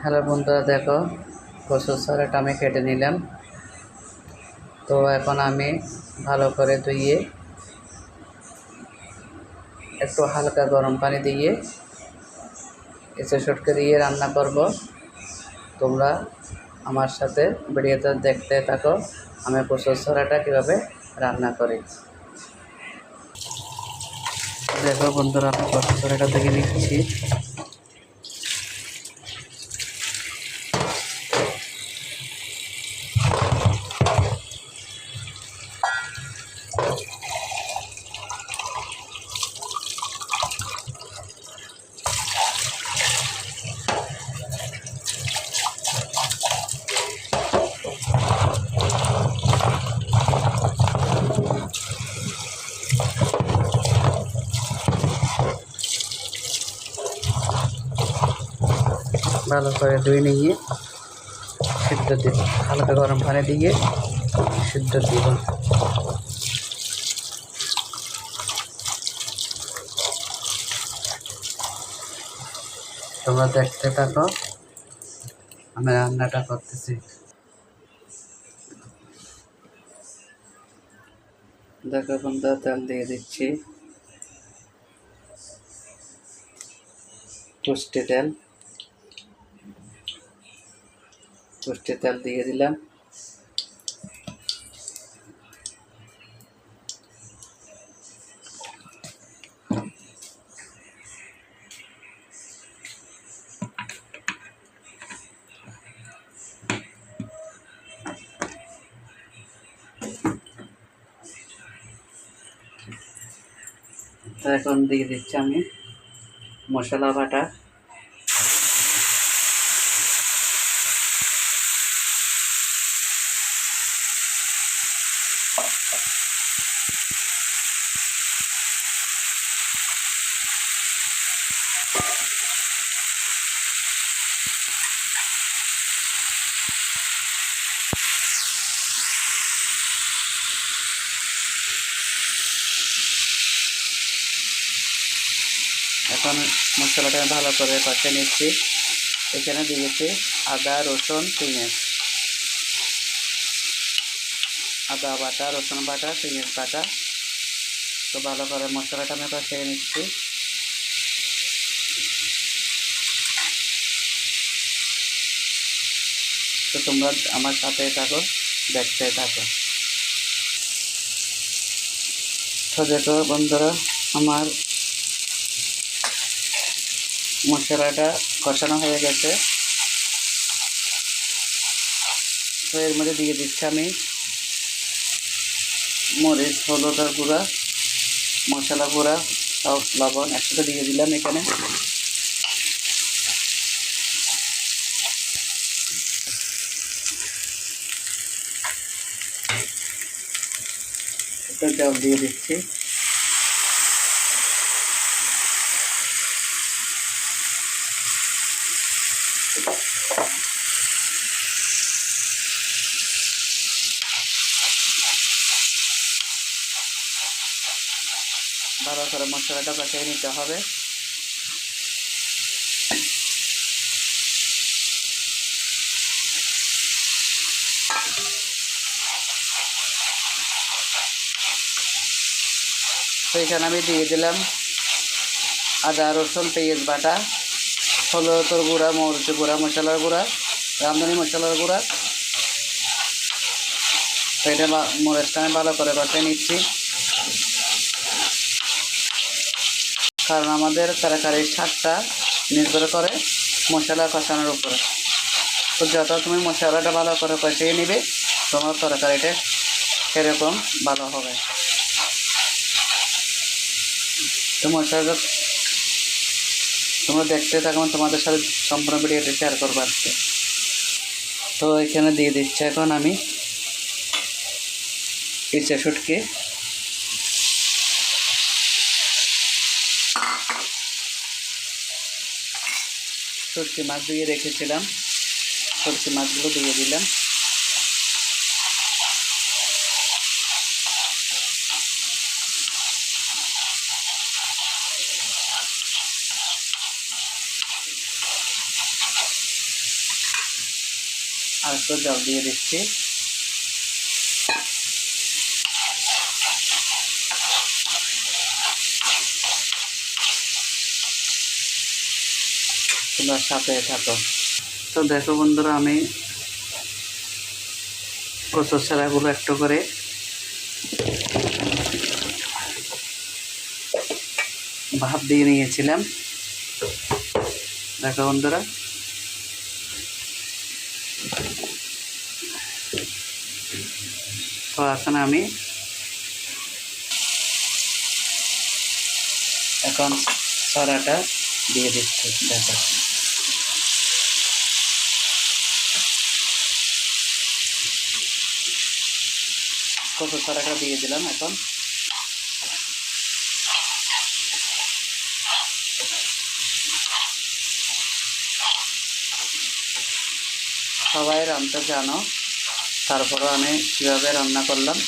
Hello বন্ধুরা, দেখো ছড়াটা আমি কেটে নিলাম। তো এখন আমি ভালো করে ধুইয়ে একটু হালকা গরম পানি দিয়ে এসে সটকে দিয়ে রান্না করব। তোমরা আমার সাথে ভিডিওতে দেখতে থাকো, আমি ছড়াটা কীভাবে রান্না করি। দেখো বন্ধুরা, আমি ছড়াটা দেখে নিচ্ছি। ভালো করে ধুয়ে নিয়ে সিদ্ধ দিব হালকা গরম পানি দিয়ে সিদ্ধ দিব তোমরা দেখতে থাকো, আমি রান্নাটা করতেছি। দেখো বন্ধু তেল দিয়ে দিচ্ছি। পুষ্টি তেল। পুষ্টি তেল দিয়ে দিলাম। এখন দিয়ে দিচ্ছি আমি মশলা বাটা। এখন মশলাটা ভালো করে কষে নিচ্ছি। এখানে দিয়েছি আদা, রসুন, পেঁয়াজ। আদা বাটা, রসুন বাটা, পেঁয়াজ বাটা। তো ভালো করে মশলাটা আমি কষিয়ে নিচ্ছি। তো তোমরা আমার সাথে থাকো, দেখতে থাকো। তো দেখো বন্ধুরা, আমার মশলাটা কষানো হয়ে গেছে। তো এর মধ্যে দিয়ে দিচ্ছি আমি মরিচ, হলুদের গুঁড়া, মশলা গুঁড়া, সব লবণ একসাথে দিয়ে দিলাম এখানে। দিয়ে দিচ্ছি। ভালো করে মশলাটা কষিয়ে নিতে হবে। তো এখানে আমি দিয়ে দিলাম আদা, রসুন, পেঁয়াজ বাটা, হলুদের গুঁড়া মরিচ গুঁড়া, মশলার গুঁড়া, রাঁধুনি মশলার গুঁড়া। তো এটা মরিচটা আমি ভালো করে কষিয়ে নিচ্ছি। কারণ আমাদের তরকারির স্বাদটা নির্ভর করে মশলা কষানোর উপরে। তো যত তুমি মশলাটা ভালো করে কষিয়ে নিবে, তোমার তরকারিটা সেরকম ভালো হবে। তো মশলাটা তোমরা দেখতে থাকো তোমাদের সাথে সম্পূর্ণ ভিডিওটা শেয়ার করব আজকে। তো এখানে দিয়ে দিচ্ছি এখন আমি ইচ্ছা শুটকে। সরষে মাছ ধুয়ে রেখেছিলাম। সরষে মাছগুলো দিয়ে দিলাম। আর তো জল দিয়ে দিচ্ছি। তোমরা সাথে থাকো। তো দেখো বন্ধুরা, আমি কচুর ছাড়াগুলো একটু করে ভাপ দিয়ে নিয়েছিলাম। দেখো বন্ধুরা। তো এখন আমি এখন সরাটা দিয়ে দিচ্ছি। দেখো। কত সরাটা দিয়ে দিলাম এখন। সবাই রান্না জানো, তারপরও আমি কীভাবে রান্না করলাম,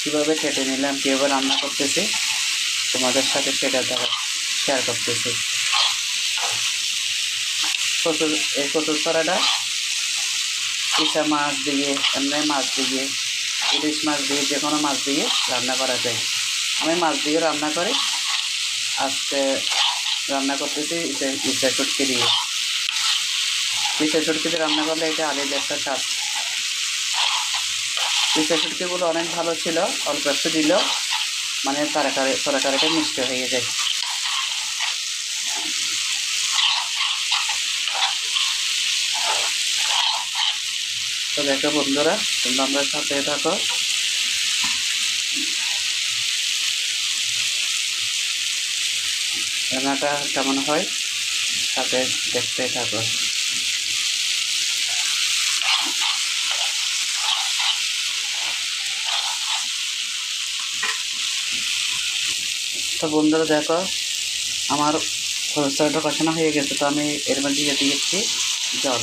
কীভাবে কেটে নিলাম, কীভাবে রান্না করতেছি, তোমাদের সাথে সেটা দেখা শেয়ার করতেছি। কচুর এই কচুর ছড়াটা ইসা মাছ দিয়ে, এমনি মাছ দিয়ে ইলিশ মাছ দিয়ে, যে কোনো মাছ দিয়ে রান্না করা যায়। আমি মাছ দিয়ে রান্না করি। আজকে রান্না করতেছি ইসা চটকে দিয়ে। ইসা চটকে দিয়ে রান্না করলে এটা আলাদা একটা স্বাদ। ইসা চটকিগুলো অনেক ভালো ছিল, অল্প একটু দিল মানে তরকারি, তরকারিটা মিষ্টি হয়ে যায়। তো দেখো বন্ধুরা, তোমরা আমরা সাথে থাকো। রান্নাটা কেমন হয়? সাথে দেখতে থাকো। তো বন্ধুরা দেখো, আমার খরচাটা কষানো হয়ে গেছে, তো আমি এর মধ্যে দিয়ে দিয়েছি জল।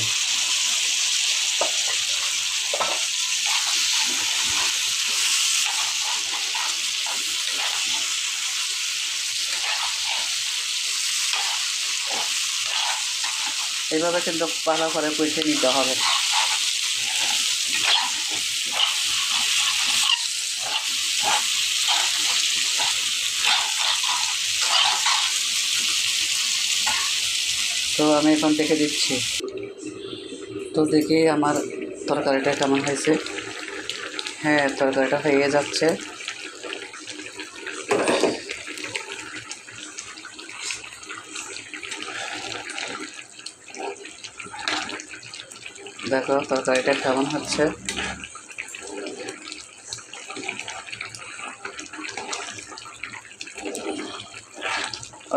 এইভাবে কিন্তু ভালো করে কষে নিতে হবে। তো আমি এখন দেখে দিচ্ছি। তো দেখি আমার তরকারিটা কেমন হয়েছে। হ্যাঁ তরকারিটা হয়ে যাচ্ছে। দেখো তরকারিটা কেমন হচ্ছে?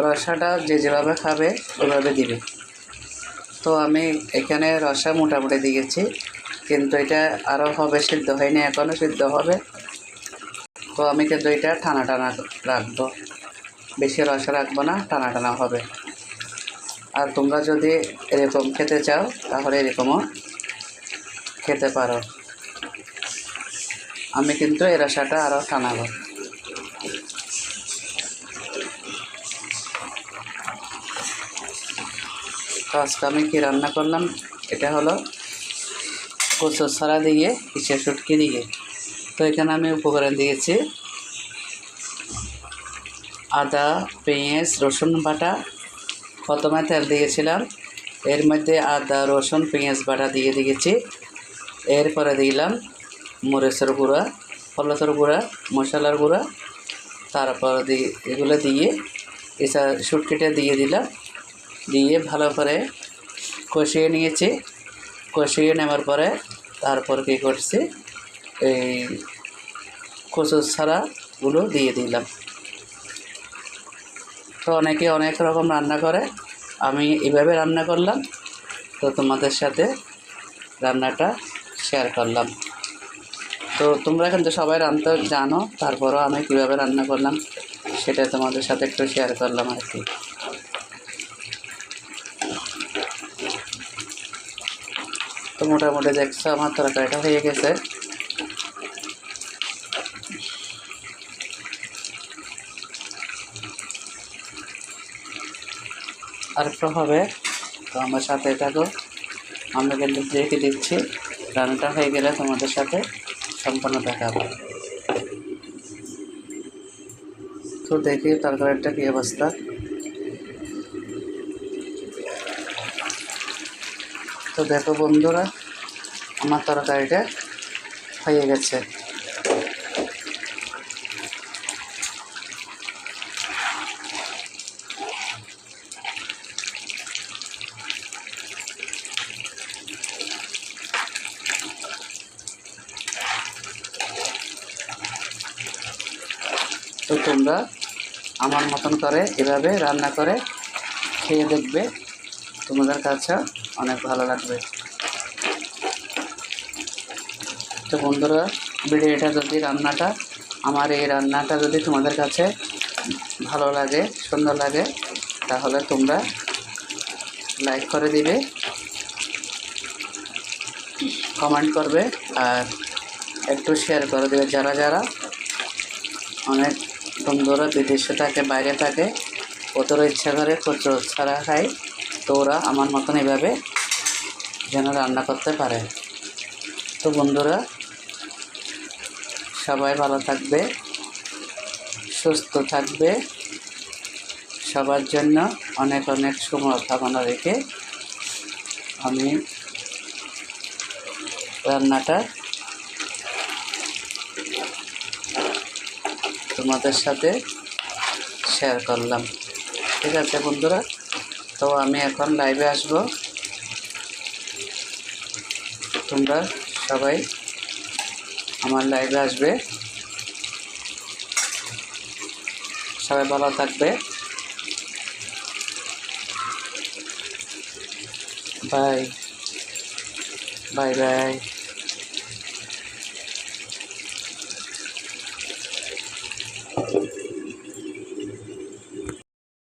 রসাটা যে যেভাবে খাবে ওইভাবে দিবে। তো আমি এখানে রসা মোটামুটি দিয়েছি, কিন্তু এটা আরও হবে, সিদ্ধ হয়নি এখনও সিদ্ধ হবে। তো আমি কিন্তু এটা টানা টানা রাখব। বেশি রসা রাখব না, টানা টানা হবে। আর তোমরা যদি এরকম খেতে চাও, তাহলে এরকমও খেতে পারো। আমি কিন্তু এই রসাটা আরও টানাবো। তো আজকে আমি কী রান্না করলাম? এটা হলো কচুর ছড়া দিয়ে কিসের শুটকি দিয়ে। তো এখানে আমি উপকরণ দিয়েছি আদা, পেঁয়াজ, রসুন বাটা। প্রথমে তেল দিয়েছিলাম। এর মধ্যে আদা, রসুন, পেঁয়াজ বাটা দিয়ে দিয়েছি। এরপরে দিলাম মরিচের গুঁড়া, হলুদের গুঁড়া, মশলার গুঁড়া। তারপর দিয়ে এগুলো দিয়ে এসা শুটকিটা দিয়ে দিলাম। দিয়ে ভালো করে কষিয়ে নিয়েছি। কষিয়ে নেওয়ার পরে তারপর কী করছি? এই কচুর ছাড়াগুলো দিয়ে দিলাম। তো অনেকে অনেক রকম রান্না করে, আমি এভাবে রান্না করলাম। তো তোমাদের সাথে রান্নাটা শেয়ার করলাম। তো তোমরা কিন্তু সবাই রান্না জানো, তারপরও আমি কীভাবে রান্না করলাম সেটা তোমাদের সাথে একটু শেয়ার করলাম আর কি। তো মোটামুটি দেখছ আমার তরকারিটা হয়ে গেছে। আর একটু হবে, তো আমার সাথে থাকো। আমি কিন্তু রেখে দিচ্ছি রান্নাটা হয়ে গেলে তোমাদের সাথে সম্পন্ন হবে। তো দেখি তরকারিটা কী অবস্থা। তো দেখো বন্ধুরা, আমার তরকারিটা হয়ে গেছে। তোমরা আমার মতন করে এভাবে রান্না করে খেয়ে দেখবে। তোমাদের কাছে অনেক ভালো লাগবে। তো বন্ধুরা, ভিডিওটা যদি রান্নাটা, আমার এই রান্নাটা যদি তোমাদের কাছে ভালো লাগে, সুন্দর লাগে, তাহলে তোমরা লাইক করে দিবে, কমেন্ট করবে, আর একটু শেয়ার করে দেবে। যারা যারা অনেক বন্ধুরা বিদেশে থাকে বাইরে থাকে। ওদেরও ইচ্ছা করে কচু ছাড়া খায়। তো ওরা আমার মতন এভাবে যেন রান্না করতে পারে। তো বন্ধুরা, সবাই ভালো থাকবে, সুস্থ থাকবে। সবার জন্য অনেক অনেক শুভকামনা রেখে আমি রান্নাটা তোমাদের সাথে শেয়ার করলাম। ঠিক আছে বন্ধুরা? তো আমি এখন লাইভে আসব। তোমরা সবাই আমার লাইভে আসবে। সবাই ভালো থাকবে। Bye bye bye